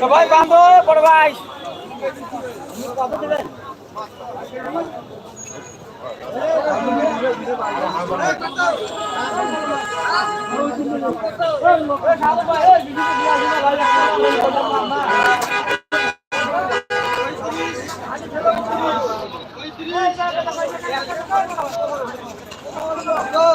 সবাই বাঁধো বড় ভাই